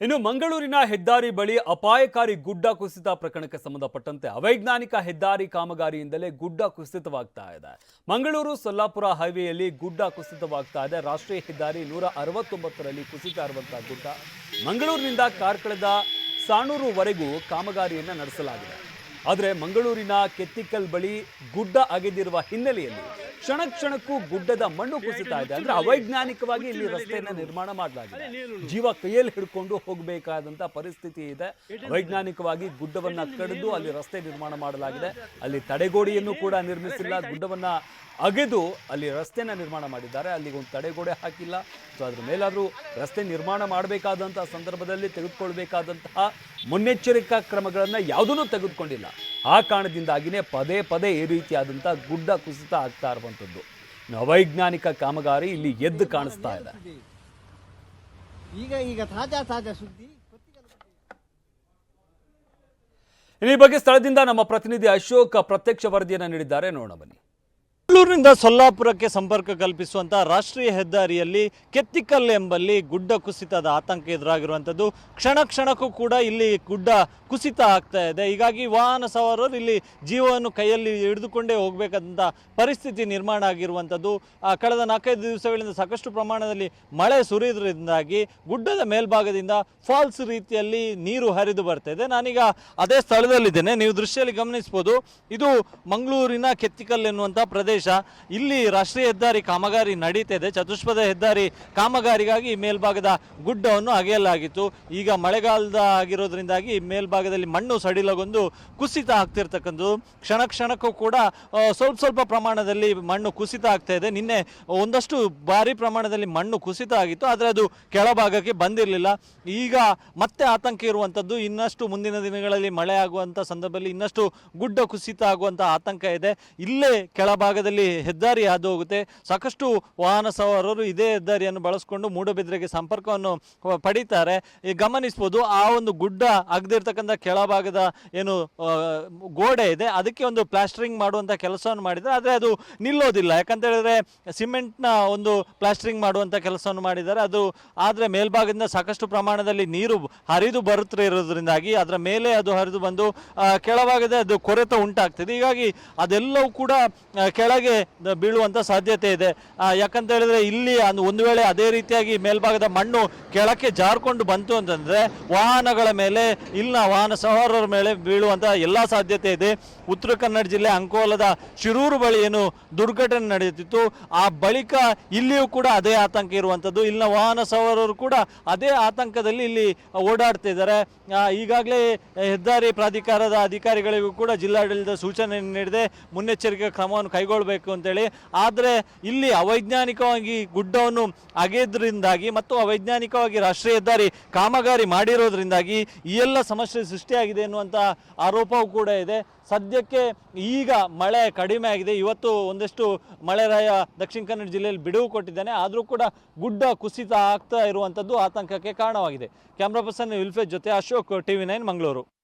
ಇನ್ನು ಮಂಗಳೂರಿನ ಹೆದ್ದಾರಿ ಬಳಿ ಅಪಾಯಕಾರಿ ಗುಡ್ಡ ಕುಸಿತ ಪ್ರಕರಣಕ್ಕೆ ಸಂಬಂಧಪಟ್ಟಂತೆ ಅವೈಜ್ಞಾನಿಕ ಹೆದ್ದಾರಿ ಕಾಮಗಾರಿಯಿಂದಲೇ ಗುಡ್ಡ ಕುಸಿತವಾಗ್ತಾ ಇದೆ. ಮಂಗಳೂರು ಸೊಲ್ಲಾಪುರ ಹೈವೇಯಲ್ಲಿ ಗುಡ್ಡ ಕುಸಿತವಾಗ್ತಾ ಇದೆ. ರಾಷ್ಟ್ರೀಯ ಹೆದ್ದಾರಿ ನೂರ ಅರವತ್ತೊಂಬತ್ತರಲ್ಲಿ ಕುಸಿತ ಇರುವಂತಹ ಗುಡ್ಡ ಮಂಗಳೂರಿನಿಂದ ಕಾರ್ಕಳದ ಸಾಣೂರುವರೆಗೂ ಕಾಮಗಾರಿಯನ್ನು ನಡೆಸಲಾಗಿದೆ. ಆದರೆ ಮಂಗಳೂರಿನ ಕೆತ್ತಿಕಲ್ ಬಳಿ ಗುಡ್ಡ ಅಗೆದಿರುವ ಹಿನ್ನೆಲೆಯಲ್ಲಿ ಕ್ಷಣ ಕ್ಷಣಕ್ಕೂ ಗುಡ್ಡದ ಮಣ್ಣು ಕುಸಿತಾ ಇದೆ. ಅಂದ್ರೆ ಅವೈಜ್ಞಾನಿಕವಾಗಿ ಇಲ್ಲಿ ರಸ್ತೆಯನ್ನ ನಿರ್ಮಾಣ ಮಾಡಲಾಗಿದೆ. ಜೀವ ಕೈಯಲ್ಲಿ ಹಿಡ್ಕೊಂಡು ಹೋಗಬೇಕಾದಂತ ಪರಿಸ್ಥಿತಿ ಇದೆ. ವೈಜ್ಞಾನಿಕವಾಗಿ ಗುಡ್ಡವನ್ನ ಕಡಿದು ಅಲ್ಲಿ ರಸ್ತೆ ನಿರ್ಮಾಣ ಮಾಡಲಾಗಿದೆ. ಅಲ್ಲಿ ತಡೆಗೋಡೆಯನ್ನು ಕೂಡ ನಿರ್ಮಿಸಿಲ್ಲ. ಗುಡ್ಡವನ್ನ ಅಗೆದು ಅಲ್ಲಿ ರಸ್ತೆನ ನಿರ್ಮಾಣ ಮಾಡಿದ್ದಾರೆ. ಅಲ್ಲಿಗೊಂದು ತಡೆಗೋಡೆ ಹಾಕಿಲ್ಲ. ಸೊ ಅದ್ರ ಮೇಲಾದರೂ ರಸ್ತೆ ನಿರ್ಮಾಣ ಮಾಡಬೇಕಾದಂತಹ ಸಂದರ್ಭದಲ್ಲಿ ತೆಗೆದುಕೊಳ್ಬೇಕಾದಂತಹ ಮುನ್ನೆಚ್ಚರಿಕಾ ಕ್ರಮಗಳನ್ನು ಯಾವುದೂ ತೆಗೆದುಕೊಂಡಿಲ್ಲ. ಆ ಕಾರಣದಿಂದಾಗಿನೇ ಪದೇ ಪದೇ ಈ ರೀತಿಯಾದಂಥ ಗುಡ್ಡ ಕುಸಿತ ಆಗ್ತಾ ಇರುವಂಥದ್ದು ಅವೈಜ್ಞಾನಿಕ ಕಾಮಗಾರಿ ಇಲ್ಲಿ ಎದ್ದು ಕಾಣಿಸ್ತಾ ಇದೆ. ಈಗ ಈಗ ತಾಜಾ ತಾಜಾ ಸುದ್ದಿ. ಈ ಬಗ್ಗೆ ಸ್ಥಳದಿಂದ ನಮ್ಮ ಪ್ರತಿನಿಧಿ ಅಶೋಕ್ ಪ್ರತ್ಯಕ್ಷ ವರದಿಯನ್ನು ನೀಡಿದ್ದಾರೆ. ನೋಡೋಣ ಬನ್ನಿ. ಮಂಗಳೂರಿನಿಂದ ಸೊಲ್ಲಾಪುರಕ್ಕೆ ಸಂಪರ್ಕ ಕಲ್ಪಿಸುವಂತಹ ರಾಷ್ಟ್ರೀಯ ಹೆದ್ದಾರಿಯಲ್ಲಿ ಕೆತ್ತಿಕಲ್ ಎಂಬಲ್ಲಿ ಗುಡ್ಡ ಕುಸಿತದ ಆತಂಕ ಎದುರಾಗಿರುವಂಥದ್ದು ಕ್ಷಣ ಕ್ಷಣಕ್ಕೂ ಕೂಡ ಇಲ್ಲಿ ಗುಡ್ಡ ಕುಸಿತ ಆಗ್ತಾ ಇದೆ. ಹೀಗಾಗಿ ವಾಹನ ಸವಾರರು ಇಲ್ಲಿ ಜೀವವನ್ನು ಕೈಯಲ್ಲಿ ಹಿಡಿದುಕೊಂಡೇ ಹೋಗಬೇಕಾದಂಥ ಪರಿಸ್ಥಿತಿ ನಿರ್ಮಾಣ ಆಗಿರುವಂಥದ್ದು ಕಳೆದ ನಾಲ್ಕೈದು ದಿವಸಗಳಿಂದ ಸಾಕಷ್ಟು ಪ್ರಮಾಣದಲ್ಲಿ ಮಳೆ ಸುರಿಯೋದ್ರಿಂದಾಗಿ ಗುಡ್ಡದ ಮೇಲ್ಭಾಗದಿಂದ ಫಾಲ್ಸ್ ರೀತಿಯಲ್ಲಿ ನೀರು ಹರಿದು ಬರ್ತಾ ಇದೆ. ನಾನೀಗ ಅದೇ ಸ್ಥಳದಲ್ಲಿದ್ದೇನೆ. ನೀವು ದೃಶ್ಯದಲ್ಲಿ ಗಮನಿಸ್ಬೋದು ಇದು ಮಂಗಳೂರಿನ ಕೆತ್ತಿಕಲ್ ಎನ್ನುವಂಥ ಪ್ರದೇಶ. ಇಲ್ಲಿ ರಾಷ್ಟ್ರೀಯ ಹೆದ್ದಾರಿ ಕಾಮಗಾರಿ ನಡೀತಾ ಇದೆ ಚತುಷ್ಪಥ ಹೆದ್ದಾರಿ ಕಾಮಗಾರಿಗಾಗಿ ಮೇಲ್ಭಾಗದ ಗುಡ್ಡವನ್ನು ಅಗೆಯಲಾಗಿತ್ತು. ಈಗ ಮಳೆಗಾಲದ ಆಗಿರೋದ್ರಿಂದಾಗಿ ಮೇಲ್ಭಾಗದಲ್ಲಿ ಮಣ್ಣು ಸಡಿಲಗೊಂಡು ಕುಸಿತ ಆಗ್ತಿರ್ತಕ್ಕಂಥದ್ದು. ಕ್ಷಣ ಕ್ಷಣಕ್ಕೂ ಕೂಡ ಸ್ವಲ್ಪ ಸ್ವಲ್ಪ ಪ್ರಮಾಣದಲ್ಲಿ ಮಣ್ಣು ಕುಸಿತ ಆಗ್ತಾ ಇದೆ. ನಿನ್ನೆ ಒಂದಷ್ಟು ಭಾರಿ ಪ್ರಮಾಣದಲ್ಲಿ ಮಣ್ಣು ಕುಸಿತ ಆಗಿತ್ತು. ಆದರೆ ಅದು ಕೆಳಭಾಗಕ್ಕೆ ಬಂದಿರಲಿಲ್ಲ. ಈಗ ಮತ್ತೆ ಆತಂಕ ಇರುವಂಥದ್ದು, ಇನ್ನಷ್ಟು ಮುಂದಿನ ದಿನಗಳಲ್ಲಿ ಮಳೆ ಆಗುವಂಥ ಸಂದರ್ಭದಲ್ಲಿ ಇನ್ನಷ್ಟು ಗುಡ್ಡ ಕುಸಿತ ಆಗುವಂಥ ಆತಂಕ ಇದೆ. ಇಲ್ಲೇ ಕೆಳಭಾಗದಲ್ಲಿ ಹೆದ್ದಾರಿ ಹಾದು ಹೋಗುತ್ತೆ ಸಾಕಷ್ಟು ವಾಹನ ಸವಾರರು ಇದೇ ಹೆದ್ದಾರಿಯನ್ನು ಬಳಸಿಕೊಂಡು ಮೂಡಬಿದ್ರೆಗೆ ಸಂಪರ್ಕವನ್ನು ಪಡೀತಾರೆ. ಗಮನಿಸ್ಬೋದು ಆ ಒಂದು ಗುಡ್ಡ ಅಗದಿರ್ತಕ್ಕಂಥ ಕೆಳಭಾಗದ ಏನು ಗೋಡೆ ಇದೆ. ಅದಕ್ಕೆ ಒಂದು ಪ್ಲಾಸ್ಟರಿಂಗ್ ಮಾಡುವಂಥ ಕೆಲಸವನ್ನು ಮಾಡಿದ್ದಾರೆ. ಆದರೆ ಅದು ನಿಲ್ಲೋದಿಲ್ಲ. ಯಾಕಂತ ಹೇಳಿದ್ರೆ ಸಿಮೆಂಟ್ನ ಒಂದು ಪ್ಲಾಸ್ಟರಿಂಗ್ ಮಾಡುವಂಥ ಕೆಲಸವನ್ನು ಮಾಡಿದ್ದಾರೆ. ಅದು ಆದರೆ ಮೇಲ್ಭಾಗದಿಂದ ಸಾಕಷ್ಟು ಪ್ರಮಾಣದಲ್ಲಿ ನೀರು ಹರಿದು ಬರುತ್ತಾ ಇರೋದ್ರಿಂದಾಗಿ ಅದರ ಮೇಲೆ ಅದು ಹರಿದು ಬಂದು ಕೆಳಭಾಗದ ಅದು ಕೊರೆತ ಉಂಟಾಗ್ತದೆ. ಹೀಗಾಗಿ ಅದೆಲ್ಲವೂ ಕೂಡ ಆ, ದ- ಬೀಳುವಂಥ ಸಾಧ್ಯತೆ ಇದೆ. ಯಾಕಂತ ಹೇಳಿದ್ರೆ ಇಲ್ಲಿ ಒಂದು ವೇಳೆ ಅದೇ ರೀತಿಯಾಗಿ ಮೇಲ್ಭಾಗದ ಮಣ್ಣು ಕೆಳಕ್ಕೆ ಜಾರ್ಕೊಂಡು ಬಂತು ಅಂತಂದ್ರೆ ವಾಹನಗಳ ಮೇಲೆ ಇಲ್ಲ ವಾಹನ ಸವಾರರ ಮೇಲೆ ಬೀಳುವಂತ ಎಲ್ಲಾ ಸಾಧ್ಯತೆ ಇದೆ. ಉತ್ತರ ಕನ್ನಡ ಜಿಲ್ಲೆ ಅಂಕೋಲದ ಶಿರೂರು ಬಳಿ ಏನು ದುರ್ಘಟನೆ ನಡೆಯುತ್ತಿತ್ತು. ಆ ಬಳಿಕ ಇಲ್ಲಿಯೂ ಕೂಡ ಅದೇ ಆತಂಕ ಇರುವಂಥದ್ದು ಇಲ್ಲಿನ ವಾಹನ ಸವಾರರು ಕೂಡ ಅದೇ ಆತಂಕದಲ್ಲಿ ಇಲ್ಲಿ ಓಡಾಡ್ತಿದ್ದಾರೆ ಇದ್ದಾರೆ. ಈಗಾಗಲೇ ಹೆದ್ದಾರಿ ಪ್ರಾಧಿಕಾರದ ಅಧಿಕಾರಿಗಳಿಗೂ ಕೂಡ ಜಿಲ್ಲಾಡಳಿತ ಸೂಚನೆ ನೀಡಿದೆ. ಮುನ್ನೆಚ್ಚರಿಕೆ ಕ್ರಮವನ್ನು ಕೈಗೊಳ್ಳಬೇಕು ಅಂತೇಳಿ. ಆದರೆ ಇಲ್ಲಿ ಅವೈಜ್ಞಾನಿಕವಾಗಿ ಗುಡ್ಡವನ್ನು ಅಗೆದ್ರಿಂದಾಗಿ ಮತ್ತು ಅವೈಜ್ಞಾನಿಕವಾಗಿ ರಾಷ್ಟ್ರೀಯ ಹೆದ್ದಾರಿ ಕಾಮಗಾರಿ ಮಾಡಿರೋದ್ರಿಂದಾಗಿ ಈ ಎಲ್ಲ ಸಮಸ್ಯೆ ಸೃಷ್ಟಿಯಾಗಿದೆ ಎನ್ನುವಂಥ ಆರೋಪವೂ ಕೂಡ ಇದೆ. ಸದ್ಯಕ್ಕೆ ಈಗ ಮಳೆ ಕಡಿಮೆ ಆಗಿದೆ. ಇವತ್ತು ಒಂದಷ್ಟು ಮಳೆರಾಯ ದಕ್ಷಿಣ ಕನ್ನಡ ಜಿಲ್ಲೆಯಲ್ಲಿ ಬಿಡುವು ಕೊಟ್ಟಿದ್ದಾನೆ. ಆದರೂ ಕೂಡ ಗುಡ್ಡ ಕುಸಿತ ಆಗ್ತಾ ಇರುವಂಥದ್ದು ಆತಂಕಕ್ಕೆ ಕಾರಣವಾಗಿದೆ. ಕ್ಯಾಮ್ರಾ ಪರ್ಸನ್ ವಿಲ್ಫೇಜ್ ಜೊತೆ ಅಶೋಕ್ ಟಿವಿ ನೈನ್ ಮಂಗಳೂರು.